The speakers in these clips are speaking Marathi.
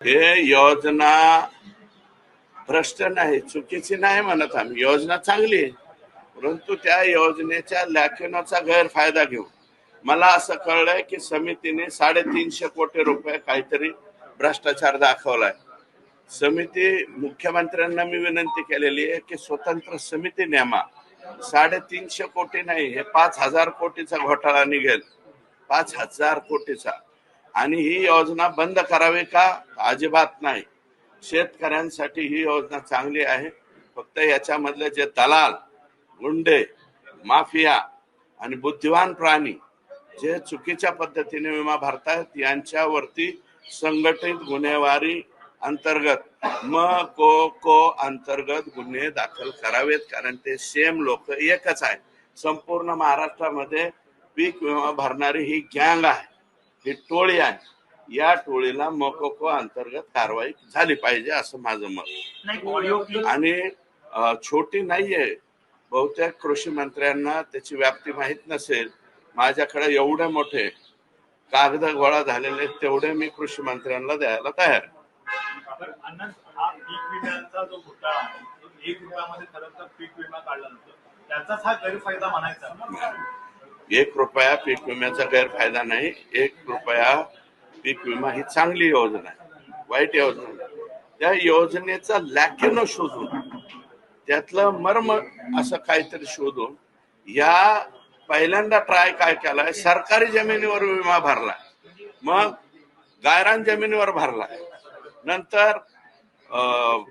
हे योजना भ्रष्ट नाही चुकीची नाही म्हणत आम्ही. योजना चांगली आहे परंतु त्या योजनेच्या लॅकिनोचा गैरफायदा घेऊ मला असं कळलंय की समितीने साडेतीनशे कोटी रुपये काहीतरी भ्रष्टाचार दाखवलाय. समिती मुख्यमंत्र्यांना मी विनंती केलेली आहे की स्वतंत्र समिती नेमा. साडेतीनशे कोटी नाही हे पाच हजार कोटीचा घोटाळा निघेल. पाच हजार कोटीचा. आणि ही योजना बंद करावी का? अजिबात नाही. शेतकऱ्यांसाठी ही योजना चांगली आहे. फक्त याच्यामधले जे दलाल गुंडे माफिया आणि बुद्धिवान प्राणी जे चुकीच्या पद्धतीने विमा भरतायत यांच्यावरती संघटित गुन्हेवारी अंतर्गत म को को अंतर्गत गुन्हे दाखल करावेत कारण ते सेम लोक एकच आहे संपूर्ण महाराष्ट्रामध्ये पीक विमा भरणारी ही गँग आहे. ही टोळी आहे. या टोळीला मोकोको अंतर्गत कारवाई झाली पाहिजे असं माझं मत. आणि छोटी नाहीये. बहुतेक कृषी मंत्र्यांना त्याची व्याप्ती माहीत नसेल. माझ्याकडे एवढे मोठे कागद गोळा झालेले तेवढे मी कृषी मंत्र्यांना द्यायला तयार पीक विमा काढला त्याचाच हा गैरफायदा म्हणायचा. एक रुपया पीक विम्याचा गैरफायदा नाही एक रुपया पीक विमा ही चांगली योजना आहे वाईट योजना नाही. त्या योजनेचा लॅक्युनो शोधून त्यातलं मर्म असं काहीतरी शोधून या पहिल्यांदा ट्राय काय केलाय सरकारी जमिनीवर विमा भरला मग गायरान जमिनीवर भरला नंतर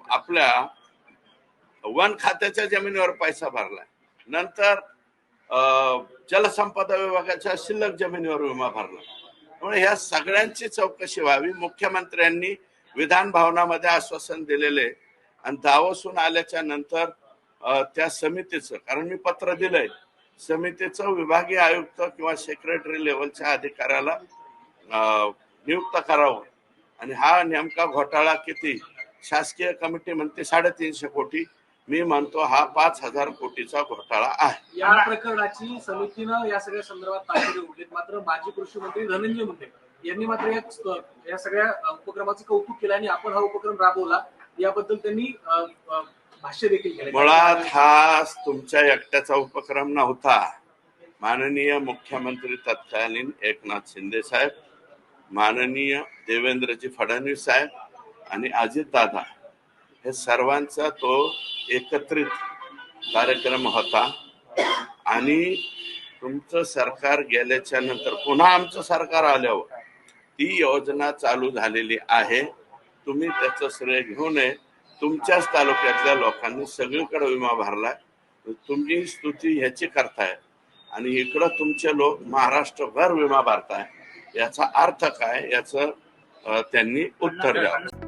आपल्या वन खात्याच्या जमिनीवर पैसा भरलाय नंतर जलसंपदा विभागाच्या शिल्लक जमिनीवर विमा भरला. त्यामुळे ह्या सगळ्यांची चौकशी व्हावी. मुख्यमंत्र्यांनी विधान भवनामध्ये आश्वासन दिलेले. आणि दावसून आल्याच्यानंतर त्या समितीचं कारण मी पत्र दिलंय समितीचं विभागीय आयुक्त किंवा सेक्रेटरी लेवलच्या अधिकाऱ्याला नियुक्त करावं. आणि हा नेमका घोटाळा किती? शासकीय कमिटी म्हणते साडेतीनशे कोटी. मी म्हणतो हा पाच हजार कोटीचा घोटाळा आहे. या प्रकरणाची समितीनं या सगळ्या संदर्भात ताकद उघडलीत मात्र माजी कृषी मंत्री धनंजय मुंडे यांनी मात्र या या सगळ्या उपक्रमाचं कौतुक केलं आणि आपण हा उपक्रम राबवला याबद्दल त्यांनी भाष्य देखील केलं. मुळात हा तुमच्या एकट्याचा उपक्रम नव्हता. माननीय मुख्यमंत्री तत्कालीन एकनाथ शिंदे साहेब माननीय देवेंद्रजी फडणवीस साहेब आणि अजित दादा हे सर्वांचा तो एकत्रित कार्यक्रम होता. आणि तुमचं सरकार गेल्याच्यानंतर पुन्हा आमचं सरकार आल्यावर ती योजना चालू झालेली आहे. तुम्ही त्याचं श्रेय घेऊ नये. तुमच्याच तालुक्यातल्या लोकांनी सगळीकडे विमा भरलाय. तुम्ही स्तुती ह्याची करताय. आणि इकडं तुमचे लोक महाराष्ट्रभर विमा भरताय. याचा अर्थ काय? याचं त्यांनी उत्तर द्यावं.